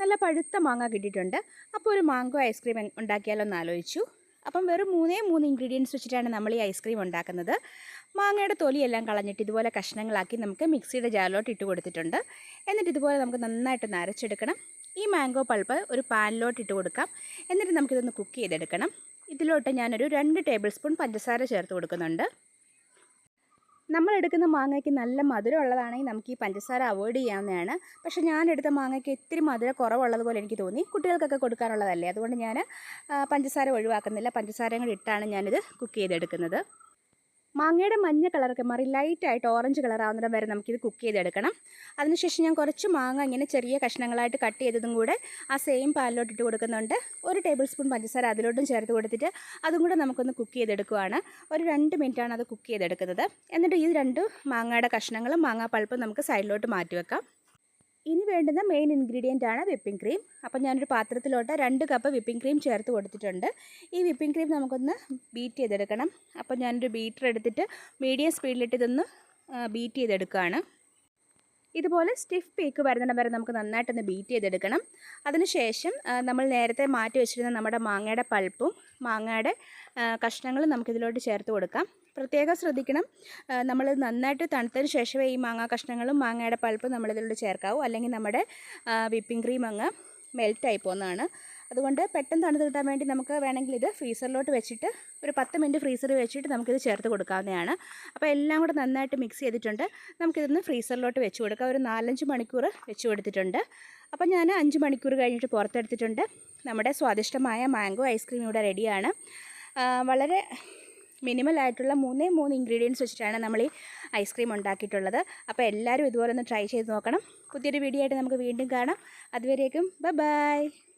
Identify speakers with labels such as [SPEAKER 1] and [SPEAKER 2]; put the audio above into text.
[SPEAKER 1] നല്ല പഴുത്ത മാങ്ങ കിട്ടിയിട്ടുണ്ട്. അപ്പോൾ ഒരു മാംഗോ ഐസ്ക്രീം ഉണ്ടാക്കിയാലോ എന്ന് ആലോചിച്ചു. അപ്പം വെറും മൂന്നേ മൂന്ന് ഇൻഗ്രീഡിയൻസ് വെച്ചിട്ടാണ് നമ്മൾ ഈ ഐസ്ക്രീം ഉണ്ടാക്കുന്നത്. മാങ്ങയുടെ തൊലിയെല്ലാം കളഞ്ഞിട്ട് ഇതുപോലെ കഷ്ണങ്ങളാക്കി നമുക്ക് മിക്സിയുടെ ജാറിലോട്ട് ഇട്ട് കൊടുത്തിട്ടുണ്ട്. എന്നിട്ട് ഇതുപോലെ നമുക്ക് നന്നായിട്ട് നരച്ചെടുക്കണം. ഈ മാംഗോ പൾപ്പ് ഒരു പാനിലോട്ട് ഇട്ട് കൊടുക്കാം. എന്നിട്ട് നമുക്കിതൊന്ന് കുക്ക് ചെയ്തെടുക്കണം. ഇതിലോട്ട് ഞാനൊരു രണ്ട് ടേബിൾ സ്പൂൺ പഞ്ചസാര ചേർത്ത് കൊടുക്കുന്നുണ്ട്. നമ്മൾ എടുക്കുന്ന മാങ്ങയ്ക്ക് നല്ല മധുരം ഉള്ളതാണെങ്കിൽ നമുക്ക് ഈ പഞ്ചസാര അവോയ്ഡ് ചെയ്യാവുന്നതാണ്. പക്ഷേ ഞാൻ എടുത്ത മാങ്ങയ്ക്ക് ഇത്തിരി മധുരം കുറവുള്ളതുപോലെ എനിക്ക് തോന്നി. കുട്ടികൾക്കൊക്കെ കൊടുക്കാനുള്ളതല്ലേ അതുകൊണ്ട് ഞാൻ പഞ്ചസാര ഒഴിവാക്കുന്നില്ല. പഞ്ചസാരയും കൂടി ഇട്ടാണ് ഞാനിത് കുക്ക് ചെയ്തെടുക്കുന്നത്. മാങ്ങയുടെ മഞ്ഞ കളറൊക്കെ മാറി ലൈറ്റായിട്ട് ഓറഞ്ച് കളർ വരെ നമുക്കിത് കുക്ക് ചെയ്തെടുക്കണം. അതിനുശേഷം ഞാൻ കുറച്ച് മാങ്ങ ഇങ്ങനെ ചെറിയ കഷ്ണങ്ങളായിട്ട് കട്ട് ചെയ്തതും കൂടെ ആ സെയിം പാലിലോട്ട് ഇട്ട് കൊടുക്കുന്നുണ്ട്. ഒരു ടേബിൾ സ്പൂൺ പഞ്ചസാര അതിലോട്ടും ചേർത്ത് കൊടുത്തിട്ട് അതും കൂടെ നമുക്കൊന്ന് കുക്ക് ചെയ്തെടുക്കുവാണ്. ഒരു രണ്ട് മിനിറ്റാണ് അത് കുക്ക് ചെയ്തെടുക്കുന്നത്. എന്നിട്ട് ഈ രണ്ട് മാങ്ങയുടെ കഷ്ണങ്ങളും മാങ്ങാ പൾപ്പും നമുക്ക് സൈഡിലോട്ട് മാറ്റി വെക്കാം ഇനി വേണ്ടുന്ന മെയിൻ ഇൻഗ്രീഡിയന്റ് ആണ് വിപ്പിംഗ് ക്രീം അപ്പം ഞാനൊരു പാത്രത്തിലോട്ട് രണ്ട് കപ്പ് വിപ്പിംഗ് ക്രീം ചേർത്ത് കൊടുത്തിട്ടുണ്ട്. ഈ വിപ്പിംഗ് ക്രീം നമുക്കൊന്ന് ബീറ്റ് ചെയ്തെടുക്കണം. അപ്പം ഞാനൊരു ബീറ്റർ എടുത്തിട്ട് മീഡിയം സ്പീഡിലിട്ട് ഇതൊന്ന് ബീറ്റ് ചെയ്തെടുക്കുകയാണ് ഇതുപോലെ സ്റ്റിഫ് പീക്ക് വരുന്നിടം വരെ നമുക്ക് നന്നായിട്ടൊന്ന് ബീറ്റ് ചെയ്തെടുക്കണം. അതിനുശേഷം നമ്മൾ നേരത്തെ മാറ്റി വെച്ചിരുന്ന നമ്മുടെ മാങ്ങയുടെ പൾപ്പും മാങ്ങയുടെ കഷ്ണങ്ങളും നമുക്കിതിലോട്ട് ചേർത്ത് കൊടുക്കാം. പ്രത്യേകം ശ്രദ്ധിക്കണം. നമ്മൾ നന്നായിട്ട് തണുത്തതിന് ശേഷമേ ഈ മാങ്ങാ കഷ്ണങ്ങളും മാങ്ങയുടെ പൾപ്പും നമ്മളിതിലൂടെ ചേർക്കാവൂ. അല്ലെങ്കിൽ നമ്മുടെ വിപ്പിംഗ് ക്രീം അങ്ങ് മെൽറ്റായി പോകുന്നതാണ്. അതുകൊണ്ട് പെട്ടെന്ന് തണുത്ത് കിട്ടാൻ വേണ്ടി നമുക്ക് വേണമെങ്കിൽ ഇത് ഫ്രീസറിലോട്ട് വെച്ചിട്ട് ഒരു പത്ത് മിനിറ്റ് ഫ്രീസറിൽ വെച്ചിട്ട് നമുക്കിത് ചേർത്ത് കൊടുക്കാവുന്നതാണ്. അപ്പോൾ എല്ലാം കൂടെ നന്നായിട്ട് മിക്സ് ചെയ്തിട്ടുണ്ട്. നമുക്കിതൊന്ന് ഫ്രീസറിലോട്ട് വെച്ച് കൊടുക്കാം. ഒരു നാലഞ്ച് മണിക്കൂർ വെച്ച് കൊടുത്തിട്ടുണ്ട്. അപ്പോൾ ഞാൻ അഞ്ച് മണിക്കൂർ കഴിഞ്ഞിട്ട് പുറത്തെടുത്തിട്ടുണ്ട്. നമ്മുടെ സ്വാദിഷ്ടമായ മാംഗോ ഐസ്ക്രീം ഇവിടെ റെഡിയാണ് വളരെ മിനിമൽ ആയിട്ടുള്ള മൂന്നേ മൂന്ന് ഇൻഗ്രീഡിയൻസ് വെച്ചിട്ടാണ് നമ്മൾ ഈ ഐസ്ക്രീം ഉണ്ടാക്കിയിട്ടുള്ളത്. അപ്പോൾ എല്ലാവരും ഇതുപോലെ ഒന്ന് ട്രൈ ചെയ്ത് നോക്കണം. പുതിയൊരു വീഡിയോ ആയിട്ട് നമുക്ക് വീണ്ടും കാണാം. അതുവരേക്കും ബൈ ബൈ